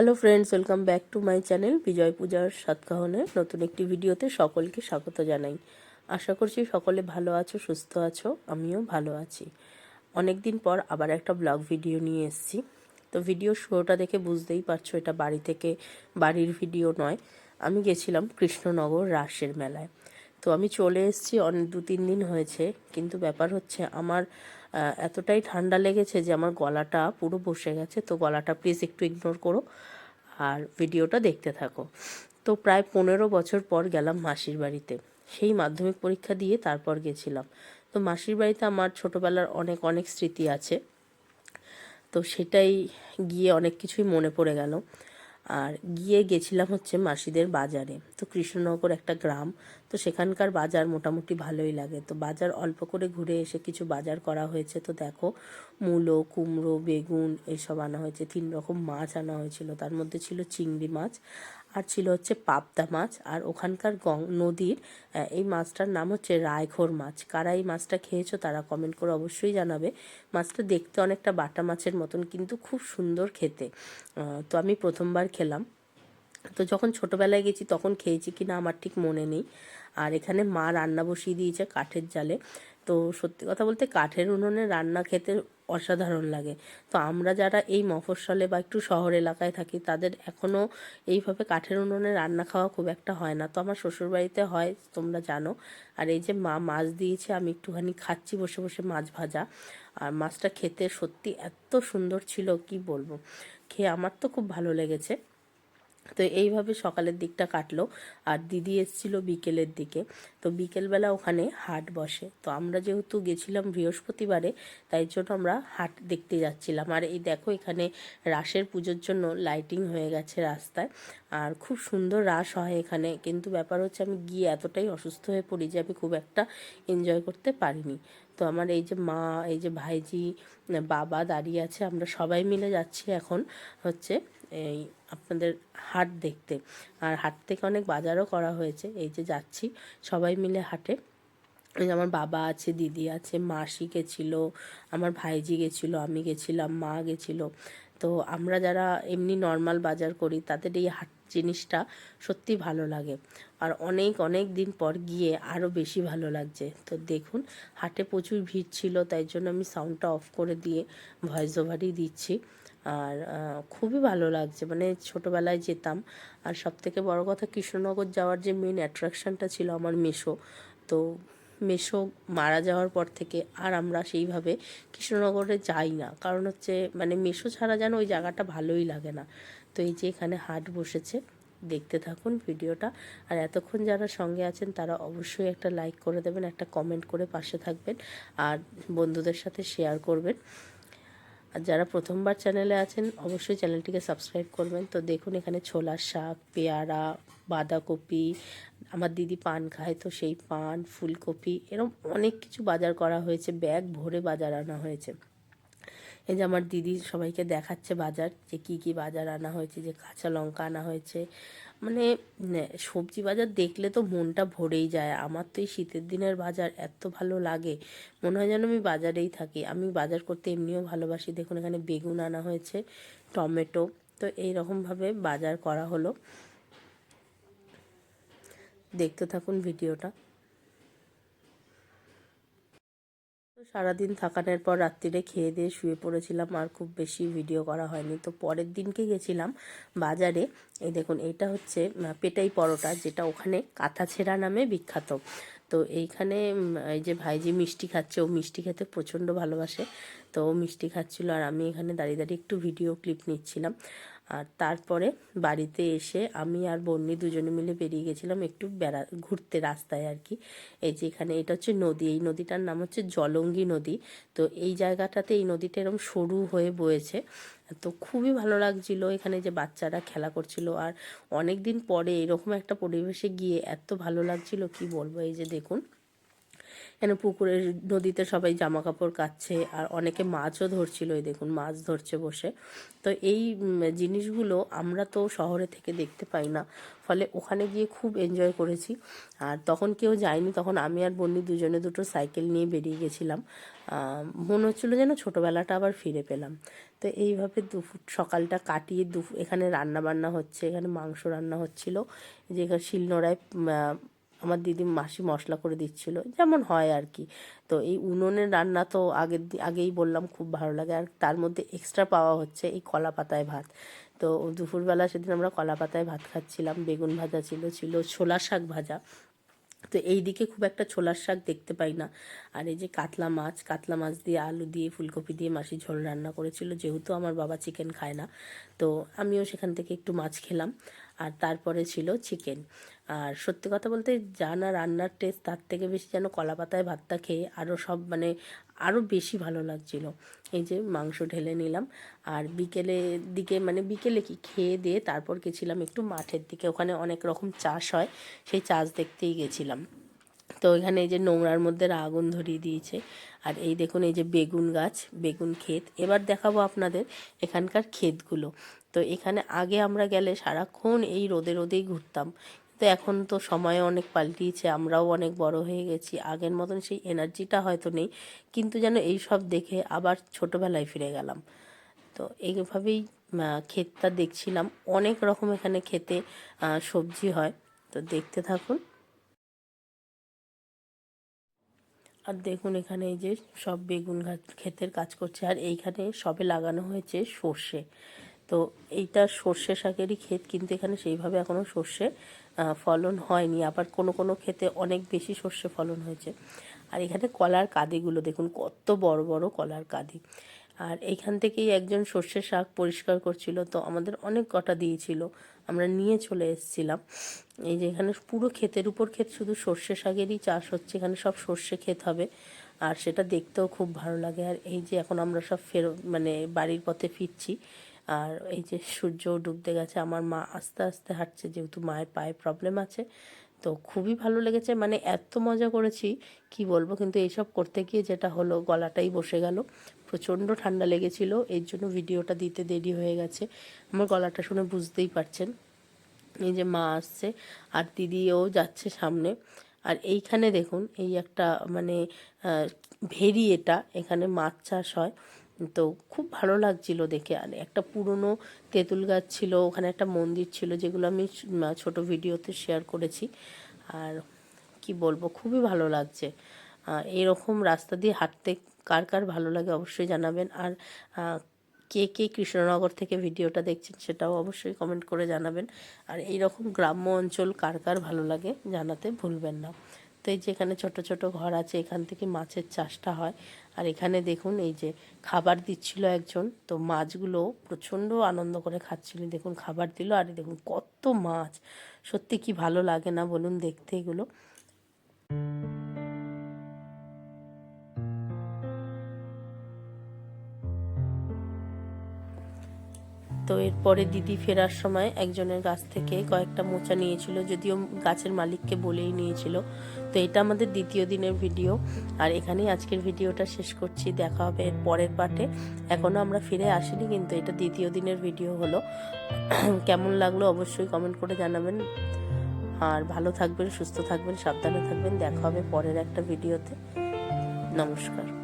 Hello friends welcome back to my channel বিজয় পূজার সাতকাহনের নতুন একটি ভিডিওতে সকলকে স্বাগত জানাই। আশা করছি সকলে ভালো আছো, সুস্থ আছো, আমিও ভালো আছি। অনেক দিন পর আবার একটা ব্লগ ভিডিও নিয়ে এসেছি। তো ভিডিও শুরুটা দেখে বুঝতেই পারছ, এটা বাড়ি থেকে বাড়ির ভিডিও নয়। আমি গেছিলাম কৃষ্ণনগর রাসের মেলায়। তো আমি চলে এসেছি অনেক দু তিন দিন হয়েছে। কিন্তু ব্যাপার হচ্ছে আমার এতটাই ঠান্ডা লেগেছে যে আমার গলাটা পুরো বসে গেছে। তো গলাটা প্লিজ একটু ইগনোর করো আর ভিডিওটা দেখতে থাকো। তো প্রায় পনেরো বছর পর গেলাম মাসির বাড়িতে। সেই মাধ্যমিক পরীক্ষা দিয়ে তারপর গেছিলাম। তো মাসির বাড়িতে আমার ছোটোবেলার অনেক অনেক স্মৃতি আছে। তো সেটাই গিয়ে অনেক কিছুই মনে পড়ে গেল। আর গিয়ে গেছিলাম হচ্ছে মাসিদের বাজারে। তো কৃষ্ণনগর একটা গ্রাম। তো সেখানকার বাজার মোটামুটি ভালোই লাগে। তো বাজার অল্প করে ঘুরে এসে কিছু বাজার করা হয়েছে। তো দেখো, মূলো, কুমড়ো, বেগুন এইসব আনা হয়েছে। তিন রকম মাছ আনা হয়েছিল। তার মধ্যে ছিল চিংড়ি মাছ আর ছিল হচ্ছে পাবদা মাছ। আর ওখানকার গং, নদীর এই মাছটার নাম হচ্ছে রায়ঘোর মাছ। কারা এই মাছটা খেয়েছো তারা কমেন্ট করে অবশ্যই জানাবে। মাছটা দেখতে অনেকটা বাটা মাছের মতন, কিন্তু খুব সুন্দর খেতে। তো আমি প্রথমবার খেলাম। তো যখন ছোটবেলায় গেছি তখন খেয়েছি কিনা আমার ঠিক মনে নেই। আর এখানে মা রান্না বসিয়ে দিয়েছে কাঠের জালে। তো সত্যি কথা বলতে কাঠের উনুনে রান্না খেতে অসাধারণ লাগে। তো আমরা যারা এই মফস্বলে বা একটু শহর এলাকায় থাকি তাদের এখনও এইভাবে কাঠের উনুনে রান্না খাওয়া খুব একটা হয় না। তো আমার শ্বশুরবাড়িতে হয়, তোমরা জানো। আর এই যে মা মাছ দিয়েছে, আমি একটুখানি খাচ্ছি বসে বসে মাছ ভাজা। আর মাছটা খেতে সত্যি এত সুন্দর ছিল, কি বলব। খেয়ে আমার তো খুব ভালো লেগেছে। তো এইভাবে সকালের দিকটা কাটলো। আর দিদি এসেছিল বিকেলের দিকে। তো বিকেলবেলা ওখানে হাট বসে। তো আমরা যেহেতু গেছিলাম বৃহস্পতিবারে, তাই জন্য আমরা হাট দেখতে যাচ্ছিলাম। আর এই দেখো এখানে রাসের পুজোর জন্য লাইটিং হয়ে গেছে রাস্তায়। আর খুব সুন্দর রাস হয় এখানে। কিন্তু ব্যাপার হচ্ছে আমি গিয়ে এতটাই অসুস্থ হয়ে পড়ি যে আমি খুব একটা এনজয় করতে পারিনি। তো আমার এই যে মা, এই যে ভাইজি, বাবা দাঁড়িয়ে আছে, আমরা সবাই মিলে যাচ্ছি এখন হচ্ছে এই আপনাদের হাট দেখতে। আর হাট থেকে অনেক বাজারও করা হয়েছে। এই যে যাচ্ছি, সবাই মিলে হাটে। আমার বাবা আছে, দিদি আছে, মাসি গেছিল, আমার ভাইজি গেছিল, আমি গেছিলাম, মা গেছিল। তো আমরা যারা এমনি নর্মাল বাজার করি, তাদের এই হাট জিনিসটা সত্যি ভালো লাগে। আর অনেক অনেক দিন পর গিয়ে আরও বেশি ভালো লাগছে। তো দেখুন, হাটে প্রচুর ভিড় ছিল, তাই জন্য আমি সাউন্ডটা অফ করে দিয়ে ভয়েস ওভারই দিচ্ছি। আর খুবই ভালো লাগছে। মানে ছোটোবেলায় যেতাম। আর সব থেকে বড় কথা কৃষ্ণনগর যাওয়ার যে মেন অ্যাট্রাকশনটা ছিল আমার মেশো তো মেশো মারা যাওয়ার পর থেকে আর আমরা সেইভাবে কৃষ্ণনগরে যাই না। কারণ হচ্ছে মানে মেশো ছাড়া যেন ওই জায়গাটা ভালোই লাগে না। তো এই যে এখানে হাট বসেছে, দেখতে থাকুন ভিডিওটা। আর এতক্ষণ যারা সঙ্গে আছেন, তারা অবশ্যই একটা লাইক করে দেবেন, একটা কমেন্ট করে পাশে থাকবেন। আর বন্ধুদের সাথে শেয়ার করবেন। আর যারা প্রথমবার চ্যানেলে আছেন, অবশ্যই চ্যানেলটিকে সাবস্ক্রাইব করবেন। তো দেখুন, এখানে ছোলার শাক, পেয়ারা, বাঁধাকপি, আমার দিদি পান খায়, তো সেই পান, ফুলকপি, এরম অনেক কিছু বাজার করা হয়েছে, ব্যাগ ভরে বাজার আনা হয়েছে। এই যে আমার দিদি সবাইকে দেখাচ্ছে বাজার, যে কি কি বাজার আনা হয়েছে, যে কাঁচা লঙ্কা আনা হয়েছে। মানে সবজি বাজার দেখলে তো মনটা ভরেই যায়। আমার তো এই শীতের দিনের বাজার এত ভালো লাগে। মনে হয় যেন আমি বাজারেই থাকি। আমি বাজার করতে এমনিও ভালোবাসি। দেখুন, এখানে বেগুন আনা হয়েছে, টমেটো। তো এই রকমভাবে বাজার করা হলো। দেখতে থাকুন ভিডিওটা। তো সারাদিন থাকানোর পর রাত্রিরে খেয়ে দিয়ে শুয়ে পড়েছিলাম আর খুব বেশি ভিডিও করা হয়নি। তো পরের দিনকে গেছিলাম বাজারে। এই দেখুন, এটা হচ্ছে পেটাই পরোটা যেটা ওখানে কাঁথা ছেঁড়া নামে বিখ্যাত। তো এইখানে এই যে ভাইজি মিষ্টি খাচ্ছে, ও মিষ্টি খেতে প্রচণ্ড ভালোবাসে। তো ও মিষ্টি খাচ্ছিল আর আমি এখানে দাঁড়িয়ে দাঁড়িয়ে একটু ভিডিও ক্লিপ নিচ্ছিলাম। আর তারপরে বাড়িতে এসে আমি আর বন্নি দুজনে মিলে বেরিয়ে গেছিলাম একটু বেড়া, ঘুরতে রাস্তায় আর কি। এই যে এখানে এটা হচ্ছে নদী, এই নদীটার নাম হচ্ছে জলঙ্গি নদী। তো এই জায়গাটাতে এই নদীটা এরকম সরু হয়ে বয়েছে। তো খুবই ভালো লাগছিল এখানে যে বাচ্চারা খেলা করছিল। আর অনেক দিন পরে এরকম একটা পরিবেশে গিয়ে এত ভালো লাগছিল, কি বলব? এই যে দেখুন। এখানে পুকুরের নদীতে সবাই জামা কাপড় কাচ্ছে? আর অনেকে মাছও ধরছিল এই দেখুন, মাছ ধরছে বসে। তো এই জিনিসগুলো আমরা তো শহরে থেকে দেখতে পাই না। ফলে ওখানে গিয়ে খুব এনজয় করেছি। আর তখন কেউ যায়নি, তখন আমি আর বন্নি দুজনে দুটো সাইকেল নিয়ে বেরিয়ে গেছিলাম। মনে হচ্ছিল যেন ছোটোবেলাটা আবার ফিরে পেলাম। তো এইভাবে দুপুর সকালটা কাটিয়ে দুপুর এখানে রান্না বান্না হচ্ছে, এখানে মাংস রান্না হচ্ছিল। যে শিলনোড়ায় আমার দিদি মাসি মশলা করে দিচ্ছিল, যেমন হয় আর কি। তো এই উনুনের রান্না তো আগের আগেই বললাম খুব ভালো লাগে। আর তার মধ্যে এক্সট্রা পাওয়া হচ্ছে এই কলা পাতায় ভাত। তো দুপুরবেলা সেদিন আমরা কলা পাতায় ভাত খাচ্ছিলাম, বেগুন ভাজা ছিল ছিল ছোলা শাক ভাজা। তো এই দিকে খুব একটা ছোলার শাক দেখতে পাই না। আর এই যে কাতলা মাছ কাতলা মাছ দিয়ে আলু দিয়ে, ফুলকপি দিয়ে মাসি ঝোল রান্না করেছিল, যেহেতু আমার বাবা চিকেন খায় না। তো আমিও সেখান থেকে একটু মাছ খেলাম। আর তারপরে ছিল চিকেন আর সত্যি কথা বলতে যা না রান্নার টেস্ট তার থেকে বেশি যেন কলা পাতায় ভাতটা খেয়ে আরও সব মানে আরও বেশি ভালো লাগছিল। এই যে মাংস ঢেলে নিলাম। আর বিকেলের দিকে মানে বিকেলে কি খেয়ে দিয়ে তারপর গেছিলাম একটু মাঠের দিকে। ওখানে অনেক রকম চাষ হয়, সেই চাষ দেখতেই গেছিলাম। তো এখানে এই যে নোংরার মধ্যে আগুন ধরিয়ে দিয়েছে। আর এই দেখুন, এই যে বেগুন গাছ, বেগুন ক্ষেত। এবার দেখাবো আপনাদের এখানকার ক্ষেতগুলো। তো এখানে আগে আমরা গেলে সারাক্ষণ এই রোদে রোদেই ঘুরতাম। তো এখন তো সময় অনেক পাল্টিয়েছে, আমরাও অনেক বড় হয়ে গেছি। আগের মতন সেই এনার্জিটা হয়তো নেই, কিন্তু যেন এই সব দেখে আবার ছোটোবেলায় ফিরে গেলাম। তো এইভাবেই ক্ষেতটা দেখছিলাম। অনেক রকম এখানে খেতে সবজি হয়। তো দেখতে থাকুন। আর দেখুন এখানে এই যে সব বেগুন গাছ ক্ষেতের কাজ করছে। আর এইখানে সবে লাগানো হয়েছে সর্ষে। তো এইটা সর্ষে শাকেরই ক্ষেত, কিন্তু এখানে সেইভাবে এখনও সর্ষে ফলন হয়নি। আবার কোনো কোনো ক্ষেতে অনেক বেশি সর্ষে ফলন হয়েছে। আর এখানে কলার কাঁদিগুলো, দেখুন কত বড় বড় কলার কাঁদি। আর এইখান থেকেই একজন সর্ষে শাক পরিষ্কার করছিল, তো আমাদের অনেক কটা দিয়েছিল। আমরা নিয়ে চলে এসেছিলাম। এই যে এখানে পুরো ক্ষেতের উপর ক্ষেত, শুধু সর্ষে শাকেরই চাষ হচ্ছে, এখানে সব সর্ষে ক্ষেত হবে। আর সেটা দেখতেও খুব ভালো লাগে। আর এই যে এখন আমরা সব ফেরো মানে বাড়ির পথে ফিরছি আর এই যে সূর্য ডুবতে গেছে, আমার মা আস্তে আস্তে হাঁটছে, যেহেতু মায়ের পায়ে প্রবলেম আছে, তো খুবই ভালো লেগেছে। মানে এত মজা করেছি, কি বলব, কিন্তু এইসব করতে গিয়ে যেটা হলো, গলাটাই বসে গেল। প্রচণ্ড ঠান্ডা লেগেছিল, এর জন্য ভিডিওটা দিতে দেরি হয়ে গেছে। আমার গলাটা শুনে বুঝতেই পারছেন। এই যে মা আসছে, আর দিদিও যাচ্ছে সামনে। আর এইখানে দেখুন, এই একটা মানে ভেরি এটা, এখানে মাছ চাষ হয়। তো খুব ভালো লাগছিল দেখে। আর একটা পুরনো তেঁতুল গাছ ছিল, ওখানে একটা মন্দির ছিল যেগুলো আমি ছোট ভিডিওতে শেয়ার করেছি। আর কি বলব, খুবই ভালো লাগছে। এরকম রাস্তা দিয়ে হাঁটতে কার কার ভালো লাগে অবশ্যই জানাবেন। আর কে কে কৃষ্ণনগর থেকে ভিডিওটা দেখছেন সেটাও অবশ্যই কমেন্ট করে জানাবেন। আর এই রকম গ্রাম্য অঞ্চল কার কার ভালো লাগে জানাতে ভুলবেন না। তো এই যে এখানে ছোট ছোট ঘর আছে, এখান থেকে মাছের চাষটা হয়। আর এখানে দেখুন, এই যে খাবার দিচ্ছিল একজন, তো মাছগুলো প্রচণ্ড আনন্দ করে খাচ্ছিল। দেখুন, খাবার দিল, আর দেখুন কত মাছ। সত্যি কি ভালো লাগে না বলুন দেখতে এগুলো। তো এরপরে দিদি ফেরার সময় একজনের গাছ থেকে কয়েকটা মোচা নিয়েছিল, যদিও গাছের মালিককে বলেই নিয়েছিল। তো এটা আমাদের দ্বিতীয় দিনের ভিডিও। আর এখানেই আজকের ভিডিওটা শেষ করছি। দেখা হবে এর পরের পার্টে এখনও আমরা ফিরে আসিনি, কিন্তু এটা দ্বিতীয় দিনের ভিডিও হলো। কেমন লাগল অবশ্যই কমেন্ট করে জানাবেন। আর ভালো থাকবেন, সুস্থ থাকবেন, সাবধানে থাকবেন। দেখা হবে পরের একটা ভিডিওতে। নমস্কার।